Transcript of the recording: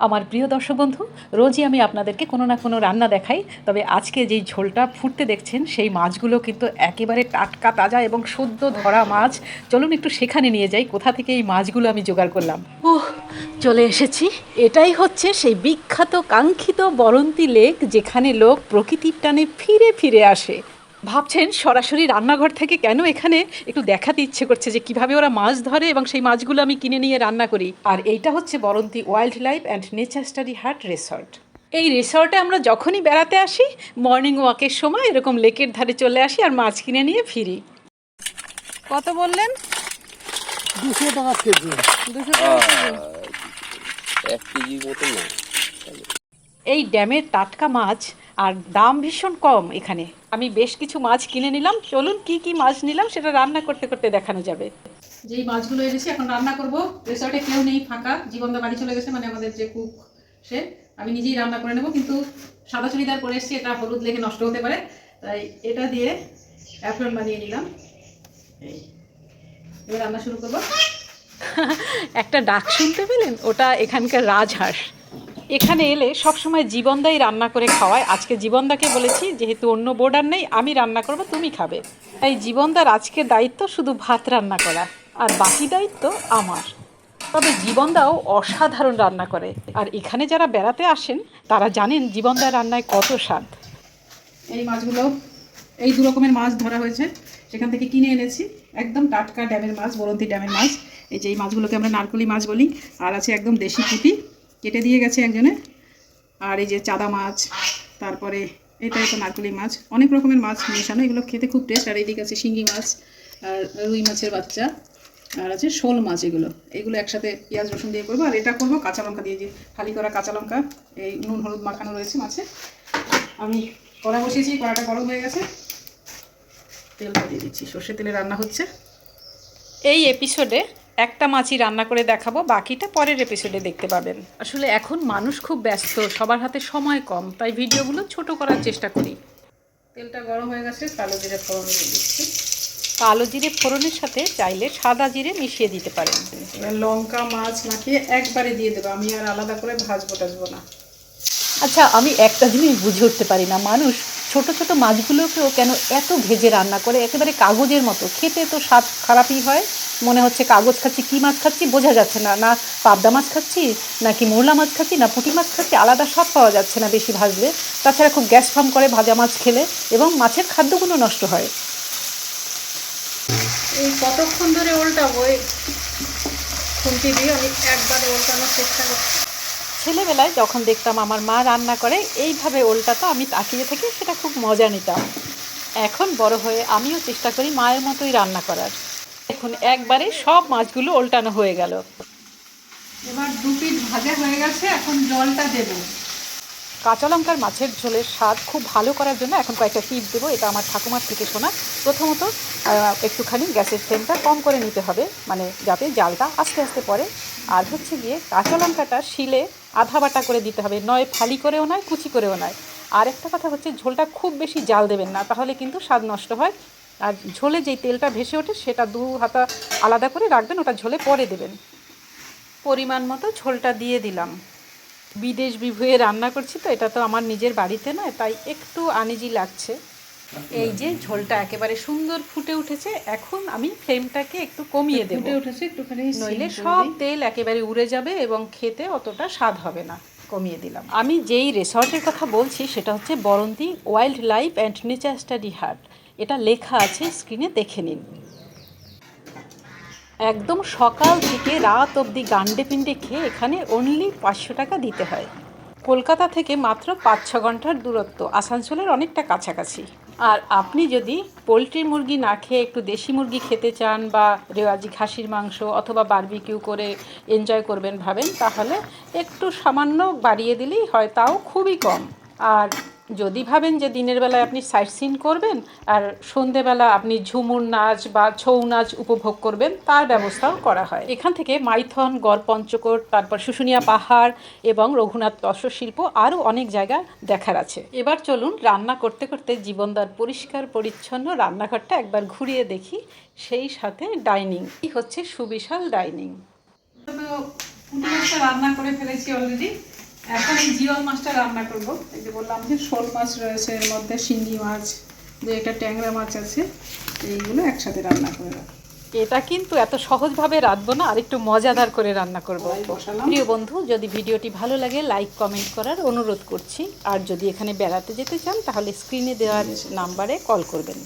আমার প্রিয় দর্শক বন্ধু, রোজই আমি আপনাদেরকে কোনো না কোনো রান্না দেখাই, তবে আজকে যেই ঝোলটা ফুটতে দেখছেন, সেই মাছগুলো কিন্তু একেবারে টাটকা তাজা এবং সদ্য ধরা মাছ। চলুন একটু সেখানে নিয়ে যাই, কোথা থেকে এই মাছগুলো আমি জোগাড় করলাম। ও চলে এসেছি। এটাই হচ্ছে সেই বিখ্যাত কাঙ্ক্ষিত বরন্তি লেক, যেখানে লোক প্রকৃতির টানে ফিরে ফিরে আসে। ভাবছেন সরাসরি রান্নাঘর থেকে কেন এখানে একটু দেখাতে ইচ্ছে করছে যে কীভাবে ওরা মাছ ধরে এবং সেই মাছগুলো আমি কিনে নিয়ে রান্না করি। আর এইটা হচ্ছে Baranti wildlife and nature study hut resort. এই রিসর্টে আমরা যখনই বেড়াতে আসি মর্নিং ওয়াকের সময় এরকম লেকের ধারে চলে আসি আর মাছ কিনে নিয়ে ফিরি। কত বললেন? দুশো টাকা কেজি। দুশো এক কেজি মতো এই ড্যামের টাটকা মাছ আর দাম ভীষণ কম এখানে। আমি বেশ কিছু মাছ কিনে নিলাম। চলুন কি কি মাছ নিলাম সেটা রান্না করতে করতে দেখানো যাবে। যেই মাছগুলো এনেছি এখন রান্না করব। রিসর্টে কেউ নেই ফাঁকা। জীবনদা বাড়ি চলে গেছে মানে আমাদের যে কুক সে। আমি নিজেই রান্না করে নেব কিন্তু সাদা চুড়িদার পরে এসেছি এটা হলুদ লেগে নষ্ট হতে পারে। তাই এটা দিয়ে অ্যাফ্রন বানিয়ে নিলাম। এই। এবার রান্না শুরু করব। একটা ডাক শুনতে পেলেন? ওটা এখানকার রাজহাঁস। এখানে এলে সবসময় জীবনদাই রান্না করে খাওয়ায়। আজকে জীবনদাকে বলেছি, যেহেতু অন্য বোর্ডার নেই, আমি রান্না করব, তুমি খাবে। তাই জীবনদার আজকের দায়িত্ব শুধু ভাত রান্না করা, আর বাকি দায়িত্ব আমার। তবে জীবনদাও অসাধারণ রান্না করে, আর এখানে যারা বেড়াতে আসেন, তারা জানেন জীবনদার রান্নায় কত স্বাদ। এই মাছগুলো, এই দু রকমের মাছ ধরা হয়েছে। সেখান থেকে কিনে এনেছি। একদম টাটকা ড্যামের মাছ, বরন্তি ড্যামের মাছ। এই যে এই মাছগুলোকে আমরা নারকলি মাছ বলি, আর আছে একদম দেশি পুঁটি। কেটে দিয়ে গেছে একজনে। আর এই যে চাদা মাছ, তারপরে এটা একটা নারকলি মাছ, অনেক রকমের মাছ মেশানো, এগুলো খেতে খুব টেস্ট আর এইদিকে আছে শিঙ্গি মাছ আর রুই মাছের বাচ্চা, আর আছে শোল মাছ এগুলো। এগুলো একসাথে পেঁয়াজ, রসুন দিয়ে করব, আর এটা করব কাঁচা লঙ্কা দিয়ে, যে ফালি করা কাঁচা লঙ্কা, এই নুন, হলুদ মাখানো রয়েছে মাছে। আমি কড়া বসিয়েছি, কড়াটা গরম হয়ে গেছে। তেলটা দিয়ে দিচ্ছি সর্ষে তেলে রান্না হচ্ছে। এই এপিসোডে একটা মাছই রান্না করে দেখাবো বাকিটা পরের এপিসোডে দেখতে পাবেন। আসলে এখন মানুষ খুব ব্যস্ত সবার হাতে সময় কম তাই ভিডিওগুলো ছোট করার চেষ্টা করি। তেলটা গরম হয়ে গেছে কালো জিরে ফোড়ন দিয়ে দিচ্ছি। কালো জিরে ফোড়নের সাথে চাইলে সাদা জিরে মিশিয়ে দিতে পারেন। লঙ্কা মাছ মাখিয়ে একবারে দিয়ে দেবো আমি আর আলাদা করে ভাজবো টাজবো না। আচ্ছা আমি একটা জিনিস বুঝে উঠতে পারি না মানুষ ছোট ছোট মাছগুলোকেও কেন এত ভেজে রান্না করে? একেবারে কাগজের মতো। খেতে তো স্বাদ খারাপই হয়। মনে হচ্ছে কাগজ খাচ্ছি, কী মাছ খাচ্ছি বোঝা যাচ্ছে না। না পাবদা মাছ খাচ্ছি, নাকি মোরলা মাছ খাচ্ছি, না পুঁটি মাছ খাচ্ছি, আলাদা স্বাদ পাওয়া যাচ্ছে না বেশি ভাজলে। তাছাড়া খুব গ্যাস ফার্ম করে ভাজা মাছ খেলে এবং মাছের খাদ্যগুলো নষ্ট হয়। এই কতক্ষণ ধরে উল্টাবো এই খুন্তি দিয়ে আমি একবারে উল্টানোর চেষ্টা করছি। ছেলেবেলায় যখন দেখতাম আমার মা রান্না করে, এইভাবে ওল্টাতো আমি তাকিয়ে থাকি সেটা খুব মজা নিতাম। এখন বড় হয়ে আমিও চেষ্টা করি মায়ের মতোই রান্না করার। এখন একবারে সব মাছগুলো ওল্টানো হয়ে গেল। এবার দু পিঠ ভাজা হয়ে গেছে, এখন জলটা দেব। কাঁচা লঙ্কার মাছের ঝোলের স্বাদ খুব ভালো করার জন্য এখন কয়েকটা টিপ দেবো। এটা আমার ঠাকুমার থেকে শোনা। প্রথমত একটুখানি গ্যাসের ফ্লেমটা কম করে নিতে হবে মানে যাতে জালটা আস্তে আস্তে পড়ে। আর হচ্ছে গিয়ে কাঁচা লঙ্কাটা শিলে আধা বাটা করে দিতে হবে, নয় ফালি করেও নয়, কুচি করেও নয়। আর একটা কথা হচ্ছে, ঝোলটা খুব বেশি জাল দেবেন না, তাহলে কিন্তু স্বাদ নষ্ট হয়। আর ঝোলে যেই তেলটা ভেসে ওঠে, সেটা দু হাতা আলাদা করে রাখবেন, ওটা ঝোলে পরে দেবেন। পরিমাণ মতো ঝোলটা দিয়ে দিলাম। বিদেশ বিভুয়ে রান্না করছি তো এটা তো আমার নিজের বাড়িতে নয় তাই একটু আনিজি লাগছে। এই যে ঝোলটা একেবারে সুন্দর ফুটে উঠেছে এখন আমি ফ্লেমটাকে একটু কমিয়ে দেবো। ফুটে উঠেছে একটুখানি নইলে সব তেল একেবারে উড়ে যাবে এবং খেতে অতটা স্বাদ হবে না কমিয়ে দিলাম। আমি যেই রিসর্টের কথা বলছি সেটা হচ্ছে Baranti wildlife and nature study hut. এটা লেখা আছে স্ক্রিনে দেখে নিন। একদম সকাল থেকে রাত অবধি গান্ডে পিণ্ডে খেয়ে এখানে অনলি পাঁচশো টাকা দিতে হয়। কলকাতা থেকে মাত্র পাঁচ ছ ঘণ্টার দূরত্ব, আসানসোলের অনেকটা কাছাকাছি। আর আপনি যদি পোলট্রি মুরগি না খেয়ে একটু দেশি মুরগি খেতে চান বা রেওয়াজি খাসির মাংস অথবা বারবিকিউ করে এনজয় করবেন ভাবেন, তাহলে একটু সামান্য বাড়িয়ে দিলেই হয়, তাও খুবই কম। আর যদি ভাবেন যে দিনের বেলায় আপনি সাইট সিন করবেন আর সন্ধেবেলা আপনি ঝুমুর নাচ বা ছৌ নাচ উপভোগ করবেন, তার ব্যবস্থাও করা হয়। এখান থেকে মাইথন গড় পঞ্চকোট তারপর শুশুনিয়া পাহাড় এবং রঘুনাথ তস্যশিল্প আরও অনেক জায়গা দেখার আছে। এবার চলুন রান্না করতে করতে জীবনদার পরিষ্কার, পরিচ্ছন্ন রান্নাঘরটা একবার ঘুরিয়ে দেখি, সেই সাথে ডাইনিং। এই হচ্ছে সুবিশাল ডাইনিং। রান্না করে ফেলেছি অলরেডি এখন এই জিওল মাছটা রান্না করব। এই যে বললাম যে শোল মাছ রয়েছে এর মধ্যে শিঙ্গি মাছ যে একটা ট্যাংরা মাছ আছে এইগুলো একসাথে রান্না করে রাখব। এটা কিন্তু এত সহজভাবে রাঁধবো না আর একটু মজাদার করে রান্না করব। প্রিয় বন্ধু যদি ভিডিওটি ভালো লাগে লাইক কমেন্ট করার অনুরোধ করছি। আর যদি এখানে বেড়াতে যেতে চান তাহলে স্ক্রিনে দেওয়ার নাম্বারে কল করবেন।